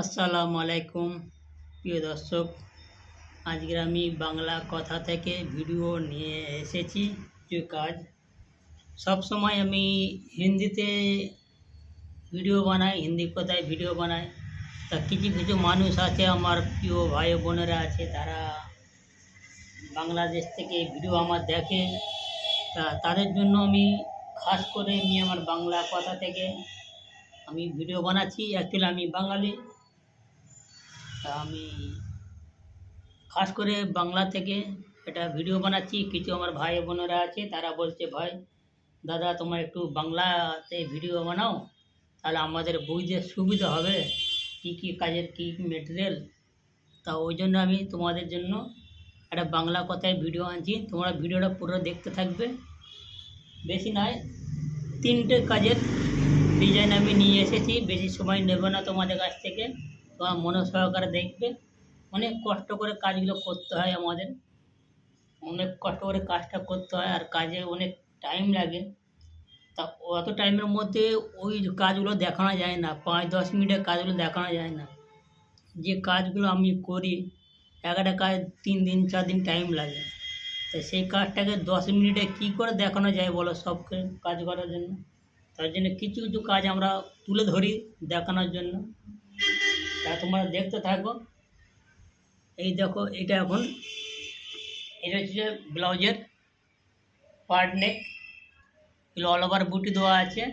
আসসালামু আলাইকুম, প্রিয় দর্শক। আজকে আমি বাংলা কথা থেকে ভিডিও নিয়ে এসেছি যে কাজ। সব সময় আমি হিন্দিতে ভিডিও বানাই, হিন্দি কথায় ভিডিও বানাই। তা কিছু কিছু মানুষ আছে, আমার প্রিয় ভাই বোনেরা আছে, তারা বাংলাদেশ থেকে ভিডিও আমার দেখে। তা তাদের জন্য আমি খাস করে আমি আমার বাংলা কথা থেকে আমি ভিডিও বানাচ্ছি। অ্যাকচুয়ালি আমি বাঙালি। তা আমি খাস করে বাংলা থেকে এটা ভিডিও বানাচ্ছি। কিছু আমার ভাই বোনেরা আছে, তারা বলছে, ভাই, দাদা, তোমার একটু বাংলাতে ভিডিও বানাও, তাহলে আমাদের বুঝতে সুবিধা হবে। কী কী কাজের, কী কী মেটেরিয়াল তা ওই জন্য আমি তোমাদের জন্য একটা বাংলা কথায় ভিডিও আনছি। তোমরা ভিডিওটা পুরো দেখতে থাকবে। বেশি নয়, তিনটে কাজের ডিজাইন আমি নিয়ে এসেছি। বেশি সময় নেব না তোমাদের কাছ থেকে। তোমার মনে সহকারে দেখবে। অনেক কষ্ট করে কাজগুলো করতে হয় আমাদের। অনেক কষ্ট করে কাজটা করতে হয় আর কাজে অনেক টাইম লাগে। তা অত টাইমের মধ্যে ওই কাজগুলো দেখানো যায় না। পাঁচ, দশ মিনিটের কাজগুলো দেখানো যায় না। যে কাজগুলো আমি করি একটা কাজ তিন দিন, চার দিন টাইম লাগে। তো সেই কাজটাকে দশ মিনিটে কী করে দেখানো যায় বলো সব কাজ করার জন্য? তার জন্য কিছু কিছু কাজ আমরা তুলে ধরি দেখানোর জন্য। তা তোমরা দেখতে থাকো। এই দেখো, এটা এখন, এটা হচ্ছে ব্লাউজের পার্ট নেক। এগুলো অল ওভার বুটি দেওয়া আছে।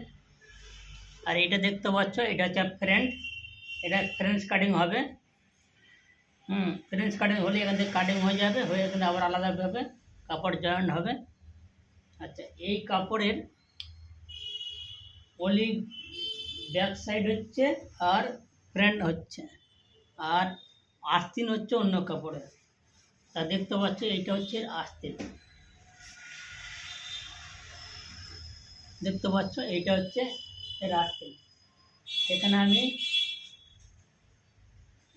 আর এটা দেখতে পাচ্ছ, এটা হচ্ছে ফ্রেন্ড এটা ফ্রেন্স কাটিং হবে। হুম ফ্রেন্স কাটিং হলে এখান থেকে কাটিং হয়ে যাবে। হয়ে এখানে আবার আলাদাভাবে কাপড় জয়েন্ট হবে। আচ্ছা এই কাপড়ের ওলি ব্যাক সাইড হচ্ছে আর ফ্রন্ট হচ্ছে। আর আস্তিন হচ্ছে অন্য কাপড়ের। তা দেখতে পাচ্ছ, এইটা হচ্ছে আস্তিন। দেখতে পাচ্ছ, এইটা হচ্ছে এর আস্তিন। এখানে আমি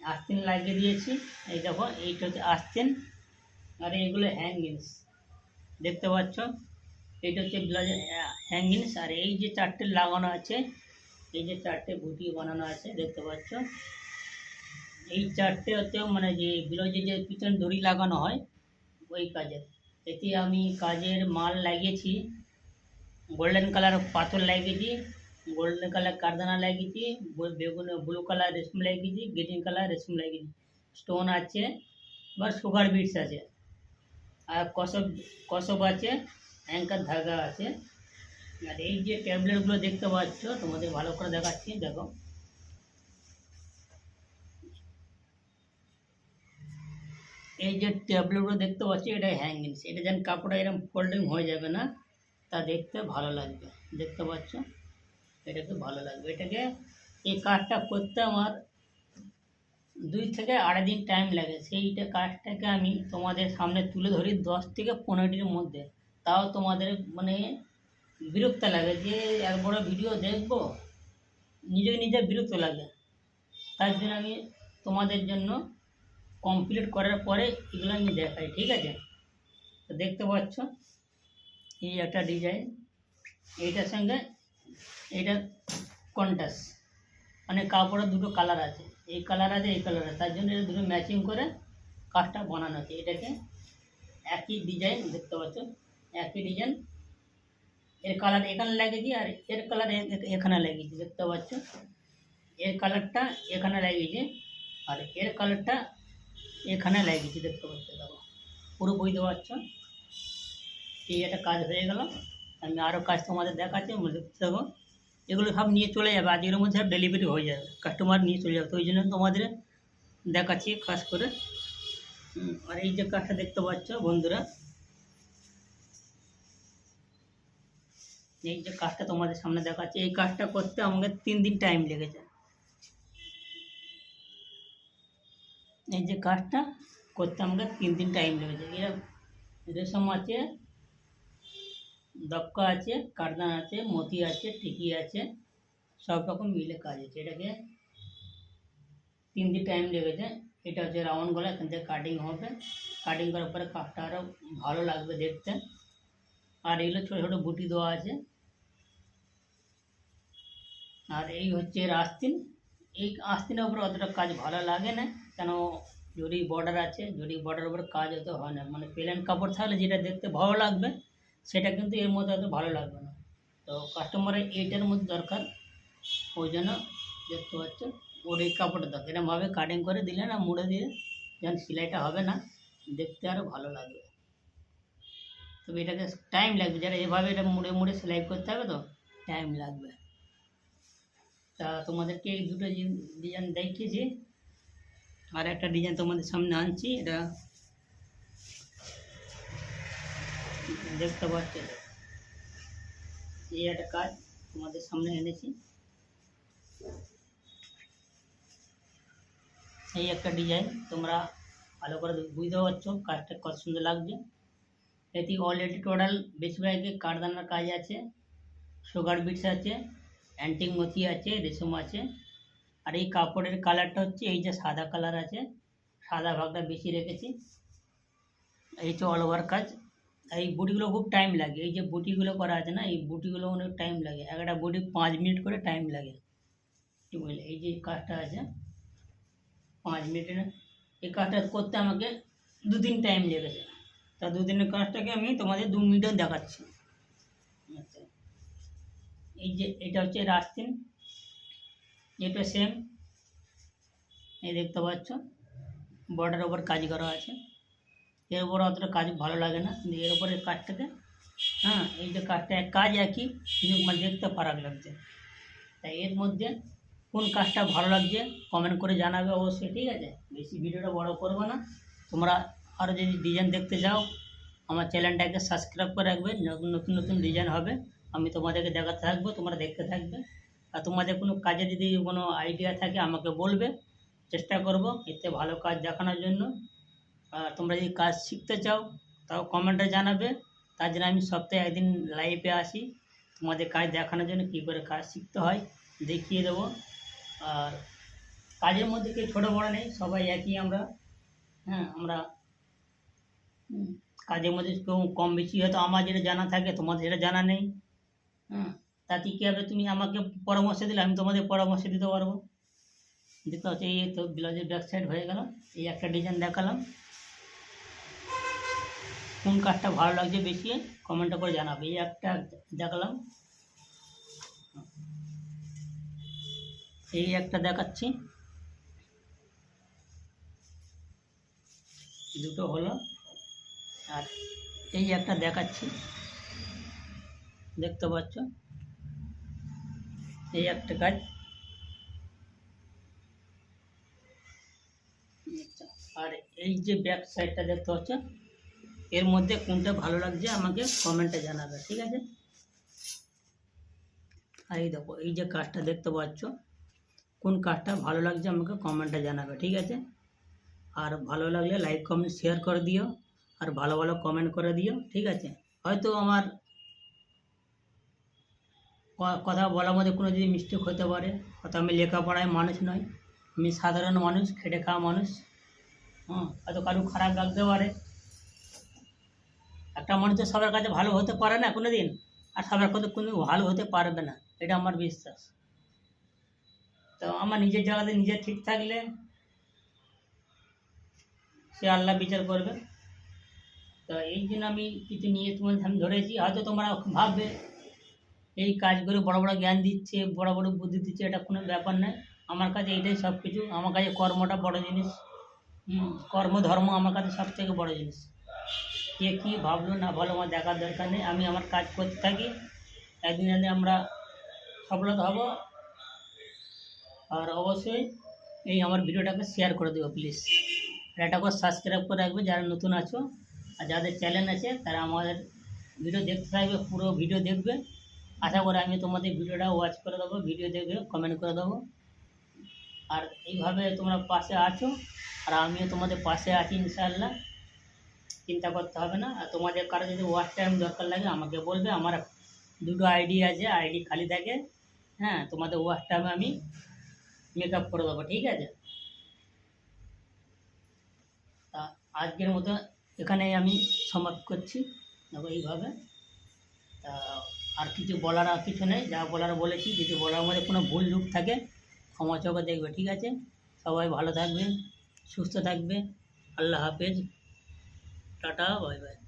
আস্তিন লাগিয়ে দিয়েছি। এই দেখো, এইটা হচ্ছে আস্তিন। আর এইগুলো হ্যাঙ্গিংস দেখতে পাচ্ছ, এইটা হচ্ছে ব্লাউজের হ্যাঙ্গিংস আর এই যে চারটে লাগানো আছে এই যে চারটে বুটি বানানো আছে, দেখতে পাচ্ছ? এই চারটে হচ্ছে মানে যে ব্লাউজে যে পিছন দড়ি লাগানো হয়, ওই কাজের। এতে আমি কাজের মাল লাগিয়েছি গোল্ডেন কালার পাথর লাগিয়েছি গোল্ডেন কালার কারদানা লাগিয়েছি বেগুন ব্লু কালার রেশম লাগিয়েছি গ্রিন কালার রেশম লাগিয়েছি। স্টোন আছে, বা সুগার বিটস আছে। আর কসব কসব আছে, অ্যাঙ্কার ধাগা আছে। আর এই যে ট্যাবলেটগুলো দেখতে পাচ্ছ, তোমাদের ভালো করে দেখাচ্ছি, দেখো। এই যে ট্যাবলেটগুলো দেখতে পাচ্ছি এটা হ্যাঙ্গিংস এটা যেন কাপড়টা এরকম ফোল্ডিং হয়ে যাবে না, তা দেখতে ভালো লাগবে। দেখতে পাচ্ছ? এটাকে ভালো লাগবে। এটাকে এই কাজটা করতে আমার দুই থেকে আড়াই দিন টাইম লাগে। সেইটা কাজটাকে আমি তোমাদের সামনে তুলে ধরি দশ থেকে পনেরোটির মধ্যে। তাও তোমাদের মানে বিরক্ত লাগে যে এক বড় ভিডিও দেখব নিজে নিজে বিরক্ত লাগে। তার জন্য আমি তোমাদের জন্য কমপ্লিট করার পরে এগুলো আমি দেখাই, ঠিক আছে? তো দেখতে পাচ্ছ, এই একটা ডিজাইন এইটার সঙ্গে এইটা কন্টাস মানে কাপড়ের দুটো কালার আছে। এই কালার আছে, এই কালার আছে। তার জন্য এটা দুটো ম্যাচিং করে কাজটা বানানো আছে। এটাকে একই ডিজাইন দেখতে পাচ্ছ, একই ডিজাইন এর কালার এখানে লাগিয়েছি আর এর কালার এখানে লাগিয়েছি দেখতে পাচ্ছ এর কালারটা এখানে লাগিয়েছি আর এর কালারটা এখানে লাগিয়েছি দেখতে পাচ্ছ দেখো পুরো বুঝতে পারছ এই একটা কাজ হয়ে গেল আমি আরও কাজ তোমাদের দেখাচ্ছি দেখতে থাকো এগুলো সব নিয়ে চলে যাবে আজকের মধ্যে সব ডেলিভারি হয়ে যাবে কাস্টমার নিয়ে চলে যাবে তো ওই জন্য তোমাদের দেখাচ্ছি খাস করে আর এই যে কাজটা দেখতে পাচ্ছ বন্ধুরা এই যে কাজটা তোমাদের সামনে দেখাচ্ছি, এই কাজটা করতে আমাকে তিন দিন টাইম লেগেছে। এই যে কাজটা করতে আমাকে তিন দিন টাইম লেগেছে। এরা রেশম আছে, দক্কা আছে, কারদান আছে, মতি আছে টিকি আছে, সব রকম মিলে কাজ আছে এটাকে তিন দিন টাইম লেগেছে। এটা হচ্ছে রাউন্ড গলা, এখান থেকে কাটিং হবে। কাটিং করার পরে কাঠটা আরও ভালো লাগবে দেখতে। আর এগুলো ছোটো ছোটো বুটি দেওয়া আছে। আর এই হচ্ছে এর আস্তিন। এই আস্তিনের উপরে অতটা কাজ ভালো লাগে না, কেন জরি বর্ডার আছে জরি বর্ডার উপরে কাজ অত হয় না। মানে প্লেন কাপড় থাকলে যেটা দেখতে ভালো লাগবে, সেটা কিন্তু এর মধ্যে অত ভালো লাগবে না। তো কাস্টমারের এইটার মধ্যে দরকার। ওই জন্য দেখতে পাচ্ছ ওর এই কাপড়টা দরকার। এরকমভাবে কাটিং করে দিলে না, মুড়ে দিয়ে যেন সেলাইটা হবে না, দেখতে আরও ভালো লাগবে। তবে এটাকে টাইম লাগবে। যারা এভাবে এটা মুড়ে মুড়ে সেলাই করতে হবে তো টাইম লাগবে। তা তোমাদেরকে এই দুটো ডিজাইন দেখিয়েছি আর একটা ডিজাইন তোমাদের সামনে আনছি, এটা দেখতে পাচ্ছ? এই একটা কাজ তোমাদের সামনে এনেছি। এই একটা ডিজাইন তোমরা ভালো করে বুঝতে পারছ কাজটা কত সুন্দর লাগছে। এটি অলরেডি টোটাল বেশিরভাগে কাঠদানার কাজ আছে সুগার বিটস আছে। অ্যান্টিক মতি আছে, রেশম আছে। আর এই কাপড়ের কালারটা হচ্ছে, এই যে সাদা কালার আছে, সাদা ভাগটা বেশি রেখেছি। এই হচ্ছে অল ওভার কাজ। এই বুটিগুলো খুব টাইম লাগে। এই যে বুটিগুলো করা আছে না, এই বুটিগুলো অনেক টাইম লাগে। একটা বুটি পাঁচ মিনিট করে টাইম লাগে। বুঝলে এই যে কাজটা আছে, পাঁচ মিনিটের। এই কাজটা করতে আমাকে দুদিন টাইম লেগেছে। তা দুদিনের কাজটাকে আমি তোমাদের দু মিনিটে দেখাচ্ছি। এই যে, এটা হচ্ছে রাস্তিন। এটা সেম এই দেখতে পাচ্ছ। বর্ডার ওপর কাজ করা আছে। এর উপর অতটা কাজ ভালো লাগে না। কিন্তু এর উপরে কাজটাকে হ্যাঁ এই যে কাজটা, এক কাজ একই, কিন্তু মানে দেখতে ফারাক লাগছে। তাই এর মধ্যে কোন কাজটা ভালো লাগছে কমেন্ট করে জানাবে অবশ্যই, ঠিক আছে? বেশি ভিডিওটা বড় করব না। তোমরা আরও যদি ডিজাইন দেখতে চাও, আমার চ্যানেলটাকে সাবস্ক্রাইব করে রাখবে। নতুন নতুন ডিজাইন হবে। আমি তোমাদেরকে দেখাতে থাকব, তোমরা দেখতে থাকবে। আর তোমাদের কোনো কাজে যদি কোনো আইডিয়া থাকে, আমাকে বলবে। চেষ্টা করব এতে ভালো কাজ দেখানোর জন্য। আর তোমরা যদি কাজ শিখতে চাও, তাও কমেন্টে জানাবে। তার জন্য আমি সপ্তাহে একদিন লাইভে আসি। তোমাদের কাজ দেখানোর জন্য কী করে কাজ শিখতে হয় দেখিয়ে দেবো। আর কাজের মধ্যে কেউ ছোটো বড়ো নেই, সবাই একই আমরা। হ্যাঁ আমরা কাজের মধ্যে কেউ কম বেশি। হয়তো আমার যেটা জানা থাকে, তোমাদের যেটা জানা নেই। তাতে কী হবে? তুমি আমাকে পরামর্শ দিলে, আমি তোমাদের পরামর্শ দিতে পারব। দেখতে পাচ্ছ এই তো ব্লাউজের ব্যাক সাইড হয়ে গেল। এই একটা ডিজাইন দেখালাম। কোন কাজটা ভালো লাগছে বেশি কমেন্টে করে জানাবে। এই একটা দেখালাম। এই একটা দেখাচ্ছি। দুটো হলো। আর এই একটা দেখাচ্ছি। দেখতে পাচ্ছ? এই একটা কাজ আর এই যে ব্যাক সাইডটা দেখতে পাচ্ছ? এর মধ্যে কোনটা ভালো লাগছে আমাকে কমেন্টে জানাবে, ঠিক আছে? আর এই দেখো, এই যে কাজটা দেখতে পাচ্ছ? কোন কাজটা ভালো লাগছে আমাকে কমেন্টে জানাবে, ঠিক আছে? আর ভালো লাগলে লাইক কমেন্ট শেয়ার করে দিও। আর ভালো ভালো কমেন্ট করে দিও, ঠিক আছে? হয়তো আমার কথা বলার মধ্যে কোনো যদি মিস্টেক হতে পারে, হয়তো আমি লেখাপড়ায় মানুষ নয় আমি সাধারণ মানুষ, খেটে খাওয়া মানুষ হ্যাঁ হয়তো কারও খারাপ লাগতে পারে। একটা মানুষ তো সবার কাছে ভালো হতে পারে না কোনো দিন আর সবার কাছে কোনো ভালো হতে পারবে না, এটা আমার বিশ্বাস। তো আমার নিজের জায়গাতে নিজে ঠিক থাকলে সে আল্লাহ বিচার করবে। তো এই জন্য আমি কিছু নিয়ে তোমার আমি ধরেছি, হয়তো তোমরা ভাববে এই কাজ করে বড় বড় জ্ঞান দিচ্ছে, বড় বড় বুদ্ধি দিচ্ছে, এটা কোনো ব্যাপার নয়। আমার কাছে এইটাই সব কিছু। আমার কাছে কর্মটা বড় জিনিস। কর্ম, ধর্ম আমার কাছে সব থেকে বড় জিনিস। কে কী ভাবলো না ভালো আমার দেখার দরকার নেই। আমি আমার কাজ করতে থাকি। একদিন একদিন আমরা সফলতা হব। আর অবশ্যই এই আমার ভিডিওটাকে শেয়ার করে দেবো প্লিজ আর এটা করে সাবস্ক্রাইব করে রাখবে যারা নতুন আছো। আর যাদের চ্যানেল আছে, তারা আমাদের ভিডিও দেখতে থাকবে, পুরো ভিডিও দেখবে। আশা করি আমি তোমাদের ভিডিওটা ওয়াচ করে দেবো ভিডিও দেখে কমেন্ট করে দেবো। আর এইভাবে তোমরা পাশে আছো, আর আমিও তোমাদের পাশে আছি ইনশাআল্লাহ। চিন্তা করতে হবে না, আর তোমাদের কারও যদি ওয়াচ টাইম দরকার লাগে আমাকে বলবে, আমার দুটো আইডি আছে আইডি খালি থাকে হ্যাঁ তোমাদের ওয়াচ টাইমে আমি মেকআপ করে দেবো, ঠিক আছে? তা আজকের মতো এখানেই আমি সমাপ্ত করছি, দেখো এইভাবে। তা আর কিছু বলার আর কিছু নেই, যা বলার বলেছি যদি বলার মধ্যে কোনো ভুল লুপ থাকে, ক্ষমা চোখে দেখবে, ঠিক আছে? সবাই ভালো থাকবে, সুস্থ থাকবে, আল্লাহ হাফেজ, টাটা, বাই বাই।